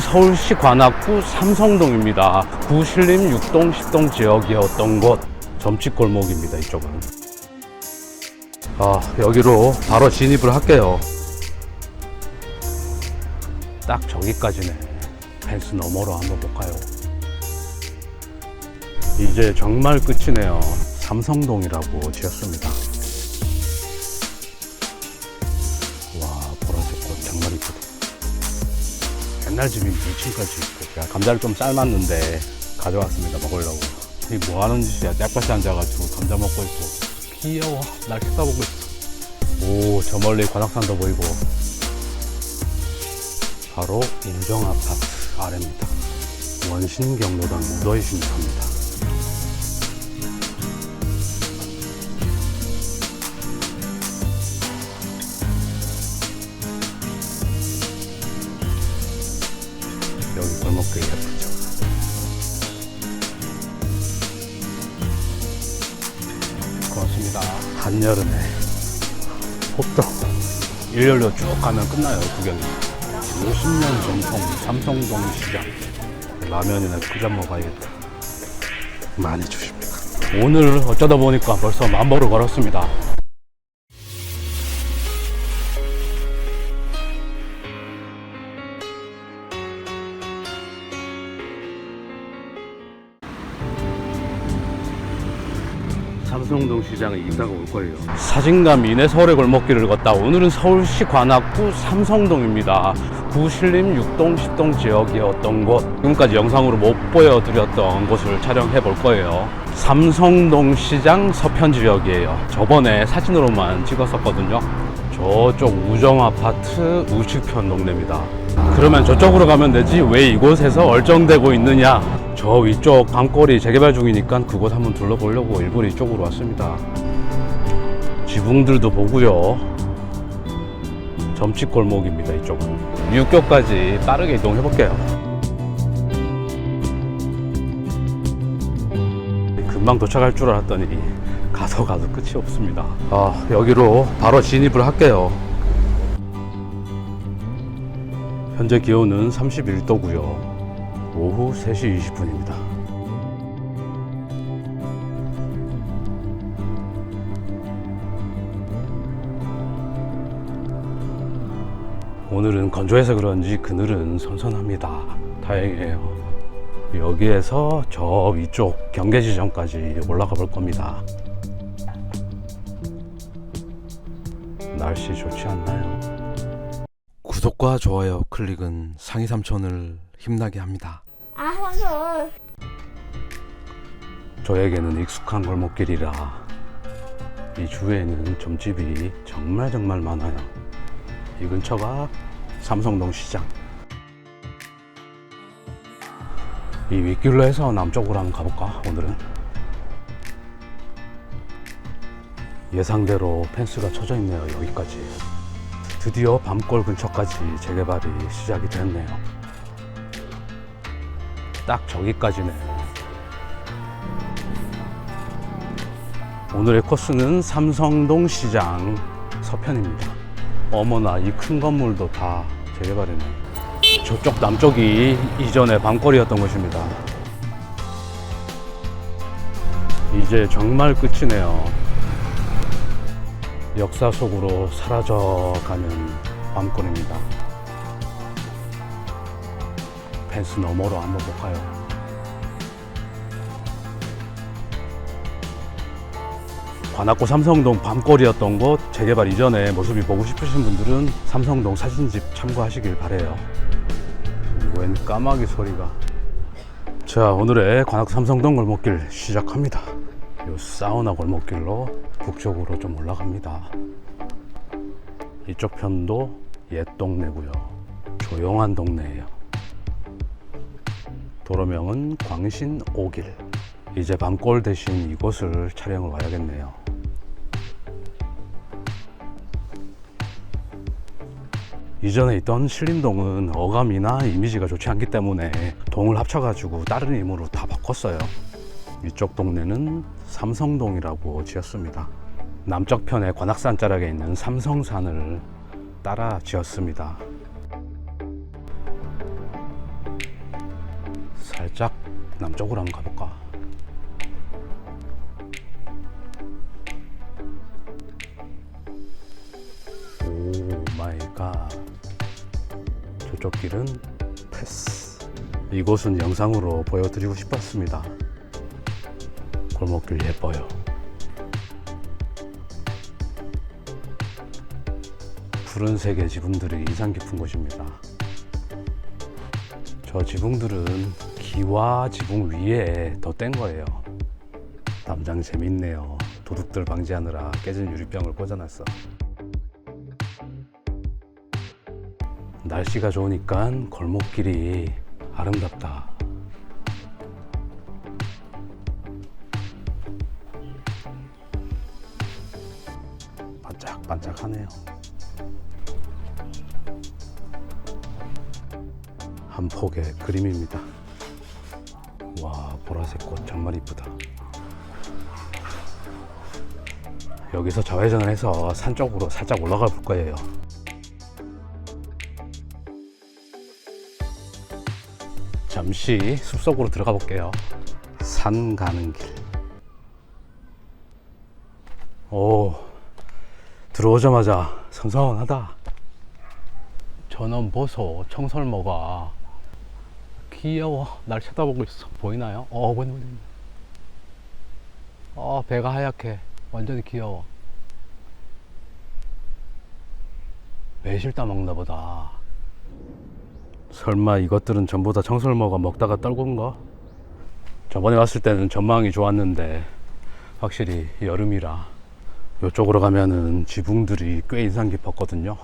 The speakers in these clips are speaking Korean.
서울시 관악구 삼성동입니다. 구신림 6동, 10동 지역이었던 곳 점집 골목입니다. 이쪽은. 아, 여기로 바로 진입을 할게요. 딱 저기까지네. 펜스 너머로 한번 볼까요? 이제 정말 끝이네요. 삼성동이라고 지었습니다. 옛날 집이 2층까지 있고. 야, 감자를 좀 삶았는데 가져왔습니다 먹으려고. 이 뭐하는 짓이야? 짝밭에 앉아가지고 감자 먹고 있고. 귀여워. 날 쳐다보고 있어. 오 저 멀리 관악산도 보이고. 바로 인정 아파트 아래입니다. 원신 경로당 무더위 쉼터입니다 여름에. 호떡 일렬로 쭉 가면 끝나요 구경이. 50년 전통 삼성동 시장. 라면이나 끓여 먹어야겠다. 많이 주십니다. 오늘 어쩌다 보니까 벌써 만보를 걸었습니다 삼성동 시장에 이사가 올 거예요. 사진감 이내 서울의 골목길을 걷다 오늘은 서울시 관악구 삼성동입니다. 구신림 6동, 10동 지역이었던 곳 지금까지 영상으로 못 보여드렸던 곳을 촬영해 볼 거예요. 삼성동 시장 서편 지역이에요. 저번에 사진으로만 찍었었거든요. 저쪽 우정 아파트 우측편 동네입니다. 그러면 저쪽으로 가면 되지 왜 이곳에서 얼쩡대고 있느냐? 저 위쪽 밤거리 재개발 중이니까 그곳 한번 둘러보려고 일본 이쪽으로 왔습니다. 지붕들도 보고요. 점집 골목입니다. 이쪽은 육교까지 빠르게 이동해 볼게요. 금방 도착할 줄 알았더니 가서 가도 끝이 없습니다. 아 여기로 바로 진입을 할게요. 현재 기온은 31도고요. 오후 3시 20분입니다. 오늘은 건조해서 그런지 그늘은 선선합니다. 다행이에요. 여기에서 저 위쪽 경계 지점까지 올라가 볼 겁니다. 날씨 좋지 않나요? 구독과 좋아요 클릭은 상위 삼촌을 힘나게 합니다. 아, 황솔. 저에게는 익숙한 골목길이라 이 주위에는 점집이 정말 정말 많아요. 이 근처가 삼성동 시장. 이 윗길로 해서 남쪽으로 한번 가볼까 오늘은? 예상대로 펜스가 쳐져 있네요 여기까지. 드디어 밤골 근처까지 재개발이 시작이 됐네요. 딱 저기까지네. 오늘의 코스는 삼성동 시장 서편입니다. 어머나 이 큰 건물도 다 재개발이네. 저쪽 남쪽이 이전에 밤거리였던 곳입니다. 이제 정말 끝이네요. 역사 속으로 사라져가는 밤거리입니다. 펜스 너머로 한번 볼까요? 관악구 삼성동 밤거리였던 곳 재개발 이전의 모습이 보고 싶으신 분들은 삼성동 사진집 참고하시길 바래요. 웬 까마귀 소리가. 자 오늘의 관악구 삼성동 골목길 시작합니다. 이 사우나 골목길로 북쪽으로 좀 올라갑니다. 이쪽 편도 옛 동네고요. 조용한 동네예요. 도로명은 광신 5길. 이제 밤골 대신 이곳을 촬영을 와야겠네요. 이전에 있던 신림동은 어감이나 이미지가 좋지 않기 때문에 동을 합쳐가지고 다른 이름으로 다 바꿨어요. 이쪽 동네는 삼성동이라고 지었습니다. 남쪽 편에 관악산 자락에 있는 삼성산을 따라 지었습니다. 살짝 남쪽으로 한번 가볼까? 오 마이 갓. 저쪽 길은 패스. 이곳은 영상으로 보여드리고 싶었습니다. 골목길 예뻐요. 푸른색의 지붕들이 인상 깊은 곳입니다. 저 지붕들은 기와 지붕 위에 덧댄 거예요. 담장 재밌네요. 도둑들 방지하느라 깨진 유리병을 꽂아놨어. 날씨가 좋으니까 골목길이 아름답다. 반짝반짝하네요. 한 폭의 그림입니다. 와, 보라색 꽃 정말 이쁘다. 여기서 좌회전을 해서 산 쪽으로 살짝 올라가 볼 거예요. 잠시 숲속으로 들어가 볼게요. 산 가는 길. 오, 들어오자마자 선선하다. 전원 보소 청설모가 귀여워. 날 쳐다보고 있어. 보이나요? 어, 보이네, 보이네. 어, 배가 하얗게. 완전히 귀여워. 매실 따먹나 보다. 설마 이것들은 전부 다 청설모가 먹다가 떨군 거? 저번에 왔을 때는 전망이 좋았는데 확실히 여름이라 이쪽으로 가면은 지붕들이 꽤 인상 깊었거든요.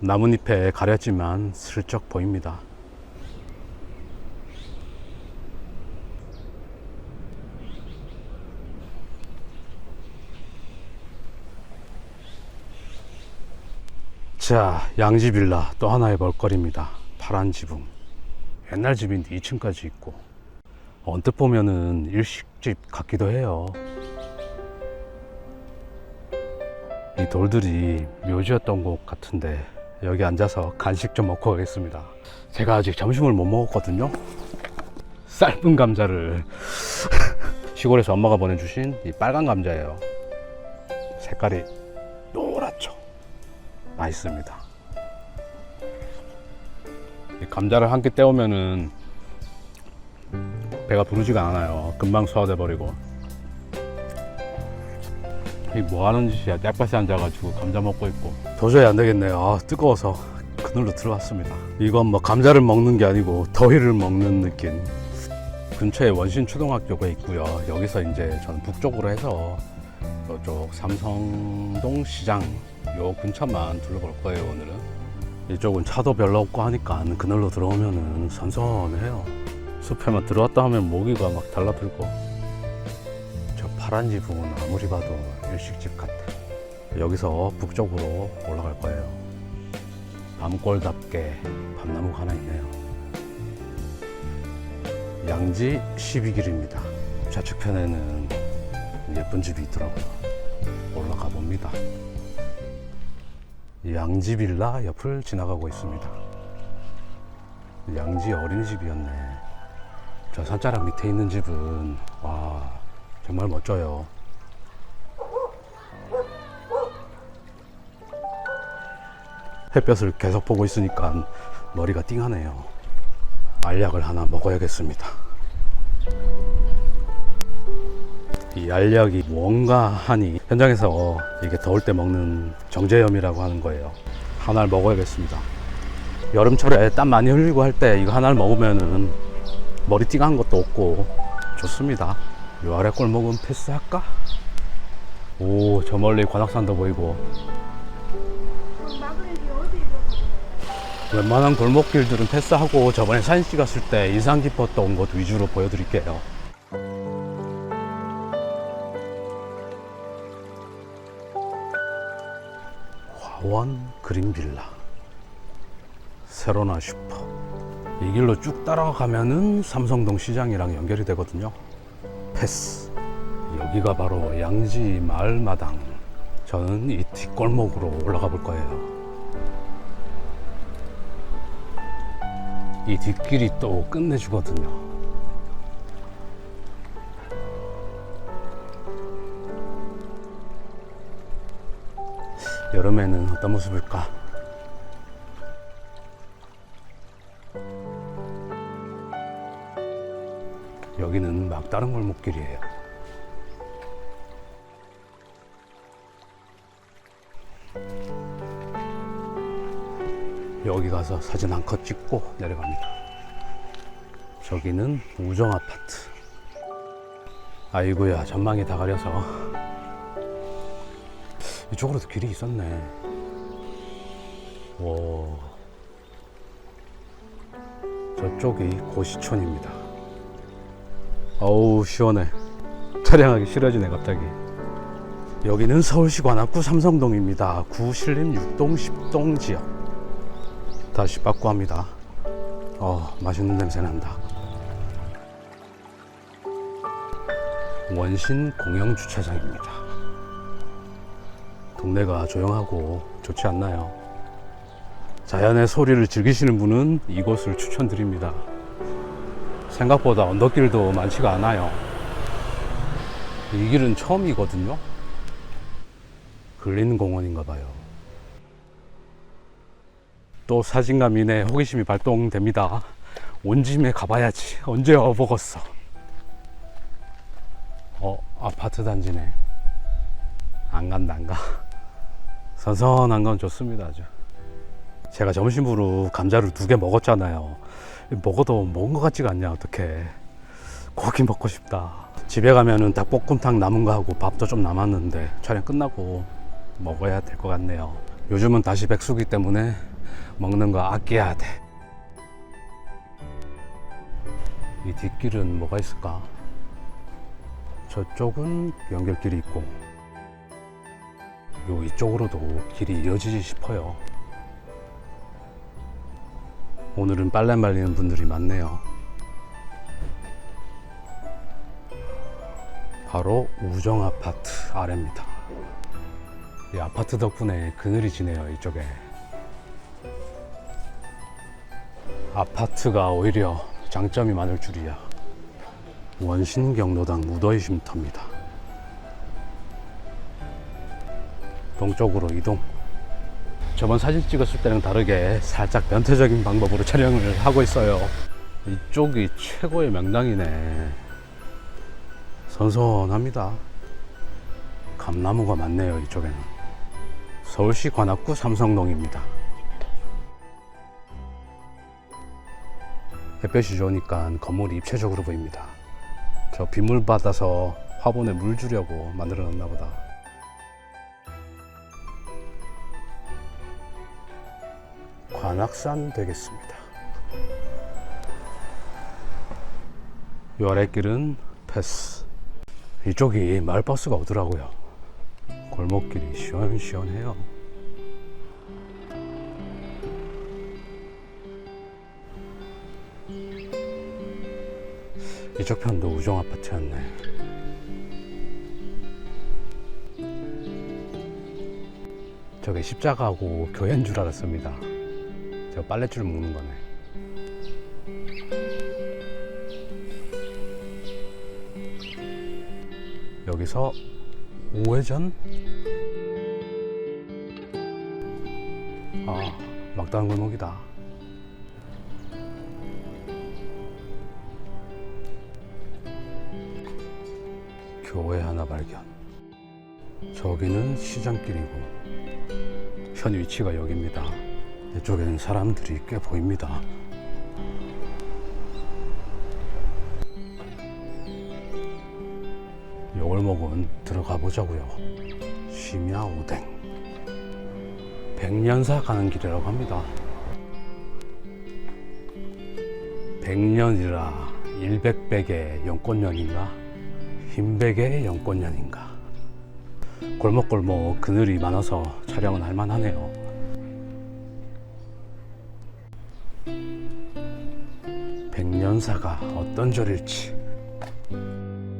나뭇잎에 가렸지만 슬쩍 보입니다. 자, 양지 빌라 또 하나의 볼거리입니다. 파란 지붕. 옛날 집인데 2층까지 있고. 언뜻 보면은 일식집 같기도 해요. 이 돌들이 묘지였던 곳 같은데 여기 앉아서 간식 좀 먹고 가겠습니다. 제가 아직 점심을 못 먹었거든요. 삶은 감자를 시골에서 엄마가 보내주신 이 빨간 감자예요. 색깔이 노랗죠. 맛있습니다. 이 감자를 한 끼 때우면은 배가 부르지가 않아요. 금방 소화돼 버리고. 이뭐 하는 짓이야? 짝밭에 앉아가지고 감자 먹고 있고. 도저히 안 되겠네요. 아, 뜨거워서 그늘로 들어왔습니다. 이건 뭐 감자를 먹는 게 아니고 더위를 먹는 느낌. 근처에 원신 초등학교가 있고요. 여기서 이제 저는 북쪽으로 해서 이쪽 삼성동 시장 요 근처만 둘러볼 거예요 오늘은 이쪽은 차도 별로 없고 하니까 그늘로 들어오면은 선선해요 숲에만 들어왔다 하면 모기가 막 달라들고 저 파란 지붕은 아무리 봐도 일식집 같아. 여기서 북쪽으로 올라갈 거예요. 밤골답게 밤나무가 하나 있네요. 양지 12길입니다. 좌측편에는 예쁜 집이 있더라고요. 올라가 봅니다. 양지 빌라 옆을 지나가고 있습니다. 양지 어린이집이었네. 저 산자락 밑에 있는 집은 와 정말 멋져요. 햇볕을 계속 보고 있으니까 머리가 띵하네요. 알약을 하나 먹어야겠습니다. 이 알약이 뭔가 하니 현장에서 이게 더울 때 먹는 정제염이라고 하는 거예요. 하나를 먹어야겠습니다. 여름철에 땀 많이 흘리고 할 때 이거 하나를 먹으면은 머리 띵한 것도 없고 좋습니다. 요 아래 골목은 패스할까? 오, 저 멀리 관악산도 보이고 웬만한 골목길들은 패스하고 저번에 사진 찍었을 때 인상 깊었던 곳 위주로 보여드릴게요. 화원 그린빌라 세로나 슈퍼 이 길로 쭉 따라가면은 삼성동 시장이랑 연결이 되거든요 패스 여기가 바로 양지 마을 마당 저는 이 뒷골목으로 올라가 볼 거예요 이 뒷길이 또 끝내주거든요. 여름에는 어떤 모습일까? 다른 골목길이에요. 여기 가서 사진 한 컷 찍고 내려갑니다. 저기는 우정 아파트. 아이고야, 전망이 다 가려서. 이쪽으로도 길이 있었네. 와. 저쪽이 고시촌입니다. 어우, 시원해. 촬영하기 싫어지네, 갑자기. 여기는 서울시 관악구 삼성동입니다. 구 신림 6동 10동 지역. 다시 바꿔 합니다. 어, 맛있는 냄새 난다. 원신 공영 주차장입니다. 동네가 조용하고 좋지 않나요? 자연의 소리를 즐기시는 분은 이곳을 추천드립니다. 생각보다 언덕길도 많지가 않아요. 이 길은 처음이거든요. 근린공원인가 봐요. 또 민의 호기심이 발동됩니다. 온 짐에 가봐야지. 언제 와보겠어. 어, 아파트 단지네. 안 간다, 안 가. 선선한 건 좋습니다, 아주. 제가 점심으로 감자를 두 개 먹었잖아요. 먹어도 먹은 것 같지가 않냐, 어떡해. 고기 먹고 싶다. 집에 가면은 닭볶음탕 남은 거 하고 밥도 좀 남았는데 촬영 끝나고 먹어야 될 것 같네요. 요즘은 다시 백수기 때문에 먹는 거 아껴야 돼. 이 뒷길은 뭐가 있을까? 저쪽은 연결길이 있고, 요 이쪽으로도 길이 이어지지 싶어요. 오늘은 빨래 말리는 분들이 많네요. 바로 우정 아파트 아래입니다. 이 아파트 덕분에 그늘이 지네요, 이쪽에. 아파트가 오히려 장점이 많을 줄이야. 원신경로당 무더위 쉼터입니다. 동쪽으로 이동. 저번 사진 찍었을 때랑 다르게 살짝 변태적인 방법으로 촬영을 하고 있어요. 이쪽이 최고의 명당이네. 선선합니다. 감나무가 많네요, 이쪽에는. 서울시 관악구 삼성동입니다. 햇볕이 좋으니까 건물이 입체적으로 보입니다. 저 빗물 받아서 화분에 물 주려고 만들어 놨나 보다. 관악산 되겠습니다. 요 아랫길은 패스. 이쪽이 마을버스가 오더라고요. 골목길이 시원시원해요. 이쪽 편도 우정 아파트였네. 저게 십자가하고 교회인 줄 알았습니다. 저 빨랫줄 묶는 거네. 여기서 우회전? 아, 막다른 골목이다. 교회 하나 발견. 저기는 시장길이고, 현 위치가 여기입니다. 이쪽에는 사람들이 꽤 보입니다. 요 골목은 들어가 보자고요. 심야 오뎅. 백년사 가는 길이라고 합니다. 백년이라 일백백의 연꽃년인가? 흰백의 연꽃년인가? 골목골목 그늘이 많아서 촬영은 할만하네요. 백년사가 어떤 절일지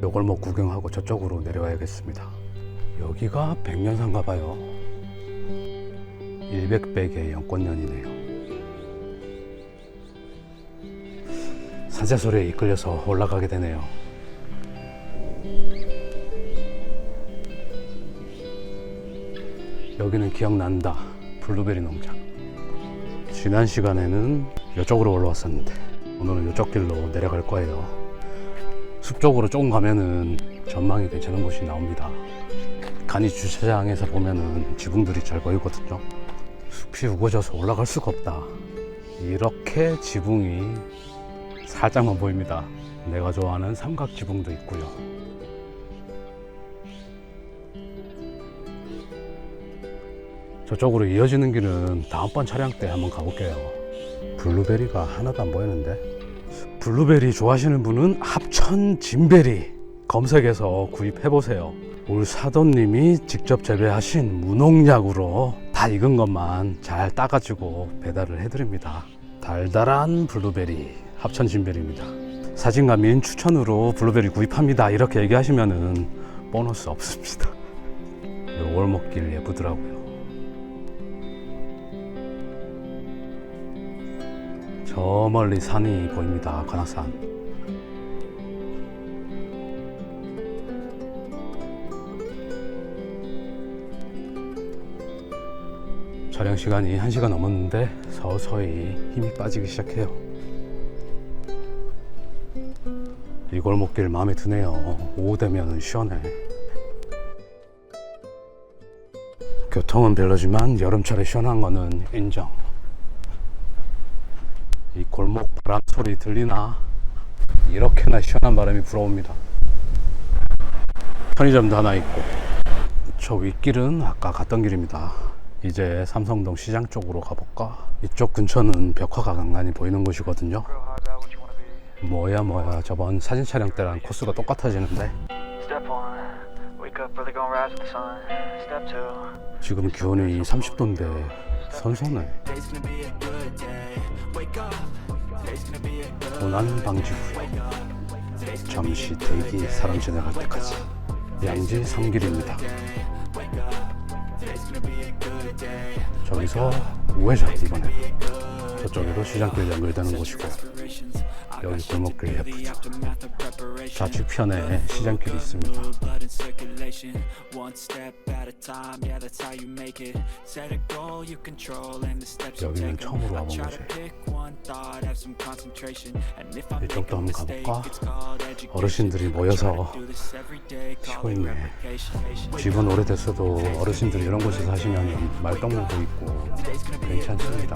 요 골목 구경하고 저쪽으로 내려와야겠습니다. 여기가 백년사인가 봐요. 일백백의 연꽃년이네요. 산새 소리에 이끌려서 올라가게 되네요. 여기는 기억난다. 블루베리 농장. 지난 시간에는 이쪽으로 올라왔었는데 오늘은 이쪽 길로 내려갈 거예요. 숲 쪽으로 조금 가면은 전망이 괜찮은 곳이 나옵니다. 간이 주차장에서 보면은 지붕들이 잘 보이거든요. 숲이 우거져서 올라갈 수가 없다. 이렇게 지붕이 살짝만 보입니다. 내가 좋아하는 삼각 지붕도 있고요. 저쪽으로 이어지는 길은 다음번 차량 때 한번 가볼게요. 블루베리가 하나도 안 보이는데? 블루베리 좋아하시는 분은 합천 진베리 검색해서 구입해 보세요. 울 사돈님이 직접 재배하신 무농약으로 다 익은 것만 잘 따가지고 배달을 해드립니다. 달달한 블루베리 합천 진베리입니다. 사진가 민 추천으로 블루베리 구입합니다. 이렇게 얘기하시면은 보너스 없습니다. 요 월목길 예쁘더라고요. 저 멀리 산이 보입니다. 관악산. 촬영 시간이 1시간 넘었는데 서서히 힘이 빠지기 시작해요. 이 골목길 마음에 드네요. 오후 되면 시원해. 교통은 별로지만 여름철에 시원한 거는 인정. 이 골목 바람 소리 들리나? 이렇게나 시원한 바람이 불어옵니다. 편의점도 하나 있고, 저 윗길은 아까 갔던 길입니다. 이제 삼성동 시장 쪽으로 가볼까? 이쪽 근처는 벽화가 간간히 보이는 곳이거든요. 뭐야 뭐야 저번 사진 촬영 때랑 코스가 똑같아지는데 지금 기온이 30도인데 선선해. 도난 방지 후에 잠시 대기 사람 지나갈 때까지 양지 섬길입니다. 저기서 우회전 이번에 저쪽에도 시장길 연결되는 곳이고 여기 골목길 예쁘죠. 좌측편에 시장길이 있습니다. 여기는. 처음으로 와본 곳이에요. 이쪽도 한번 가볼까? 어르신들이 모여서 쉬고 있네. 집은 오래됐어도 어르신들이 이런 곳에 사시면 말동무도 있고 괜찮습니다.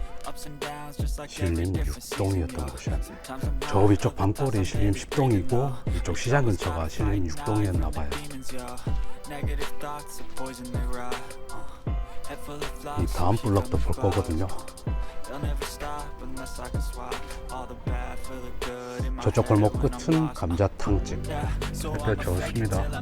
신림 different season, 6동이었던 yo. 곳이야. 저 위쪽 밤골이 신림 10동이고 이쪽 시장 근처가 신림 6동이었나 봐요. Uh, 이 다음 블럭도 볼 거거든요. 저쪽 골목 끝은. 감자탕집. It 좋습니다.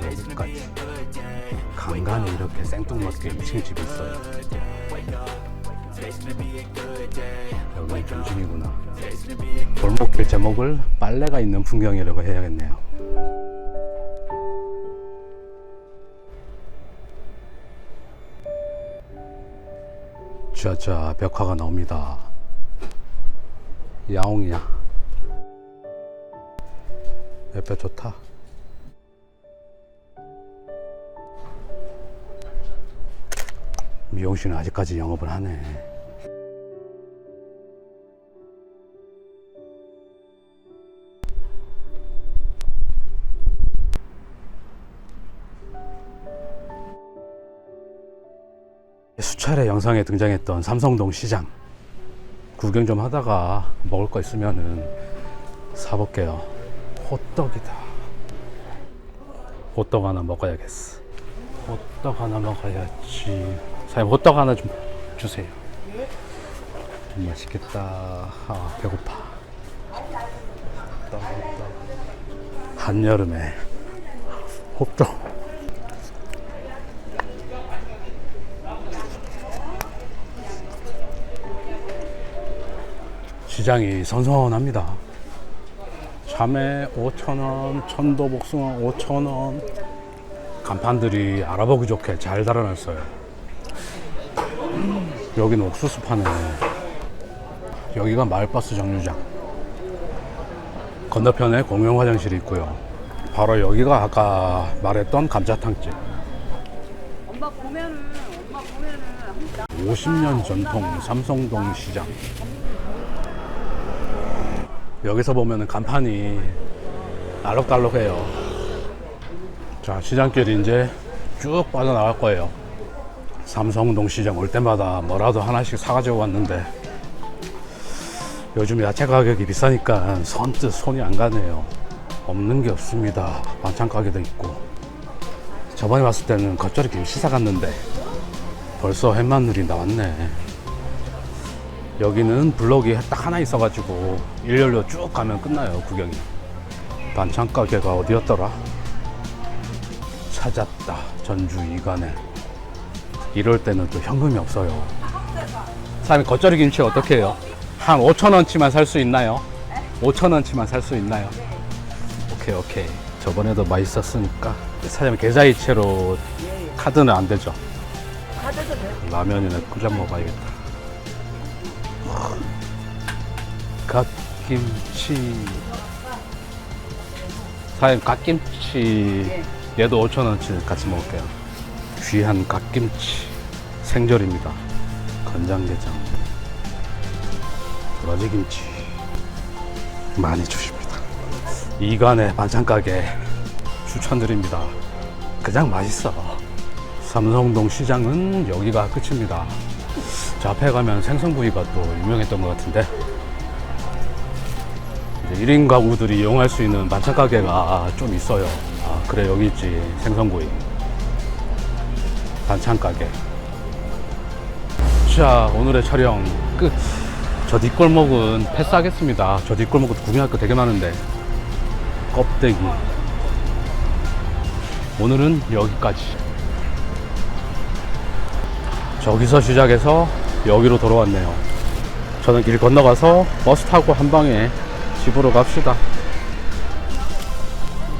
Day. 간간히 이렇게 생뚱맞게 2층 집이 있어요. 여기 good 골목길 제목을 빨래가 있는 풍경이라고 해야겠네요. 자자 벽화가 나옵니다. 야옹이야. 햇볕 좋다. 미용실은 아직까지 영업을 하네. 수차례 영상에 등장했던 삼성동 시장 구경 좀 하다가 먹을 거 있으면은 사볼게요. 호떡이다. 호떡 하나 먹어야겠어. 호떡 하나 먹어야지. 사장님 호떡 하나 좀 주세요. 음, 맛있겠다. 아 배고파. 한여름에 호떡. 시장이 선선합니다. 참외 5,000원, 천도 복숭아 5,000원. 간판들이 알아보기 좋게 잘 달아놨어요. 여기는 옥수수 파네. 여기가 마을버스 정류장. 건너편에 공용 화장실이 있고요. 바로 여기가 아까 말했던 감자탕집. 엄마 보면은 엄마 보면은 한 50년 전통 삼성동 시장. 여기서 보면은 간판이 알록달록해요. 자, 시장길 이제 쭉 빠져나갈 거예요. 삼성동 시장 올 때마다 뭐라도 하나씩 사가지고 왔는데 요즘 야채 가격이 비싸니까 선뜻 손이 안 가네요. 없는 게 없습니다. 반찬 가게도 있고. 저번에 왔을 때는 겉절이 김치 사갔는데 벌써 햇마늘이 나왔네. 여기는 블럭이 딱 하나 있어가지고 일렬로 쭉 가면 끝나요 구경이. 반찬 가게가 어디였더라? 찾았다. 전주 이간에. 이럴 때는 또 현금이 없어요. 사장님 겉절이 김치 어떻게 해요? 한 5천 원치만 살 수 있나요? 5천 원치만 살 수 있나요? 오케이 오케이. 저번에도 맛있었으니까 사장님 계좌이체로 카드는 안 되죠? 라면이나 끓여 먹어야겠다. 갓김치. 사장님, 갓김치. 얘도 5,000원치 같이 먹을게요. 귀한 갓김치. 생절입니다. 간장게장. 도라지김치. 많이 주십니다. 이간의 반찬가게 추천드립니다. 그냥 맛있어. 삼성동 시장은 여기가 끝입니다. 저 앞에 가면 생선구이가 또 유명했던 것 같은데 이제 1인 가구들이 이용할 수 있는 반찬 가게가 좀 있어요. 아 그래 여기 있지 생선구이 반찬 가게. 자 오늘의 촬영 끝. 저 뒷골목은 패스하겠습니다. 저 뒷골목은 구경할 거 되게 많은데 껍데기. 오늘은 여기까지. 저기서 시작해서 여기로 돌아왔네요. 저는 길 건너가서 버스 타고 한 방에 집으로 갑시다.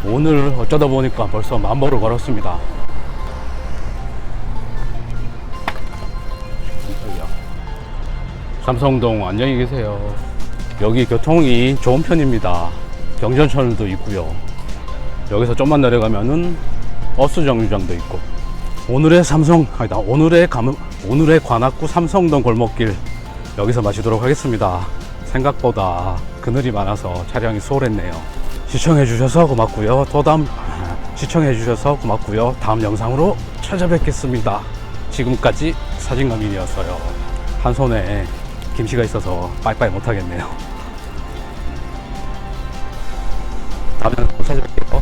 오늘 어쩌다 보니까 벌써 만보를 걸었습니다. 삼성동 안녕히 계세요. 여기 교통이 좋은 편입니다. 경전철도 있고요. 여기서 좀만 내려가면은 버스 정류장도 있고 오늘의 삼성 아니다 오늘의 감 오늘의 관악구 삼성동 골목길 여기서 마치도록 하겠습니다. 생각보다 그늘이 많아서 촬영이 소홀했네요. 시청해 주셔서 고맙고요. 또 다음 시청해 주셔서 고맙고요. 다음 영상으로 찾아뵙겠습니다. 지금까지 사진가민이었어요. 한 손에 김치가 있어서 빠이빠이 못하겠네요. 다음에 또 찾아뵐게요.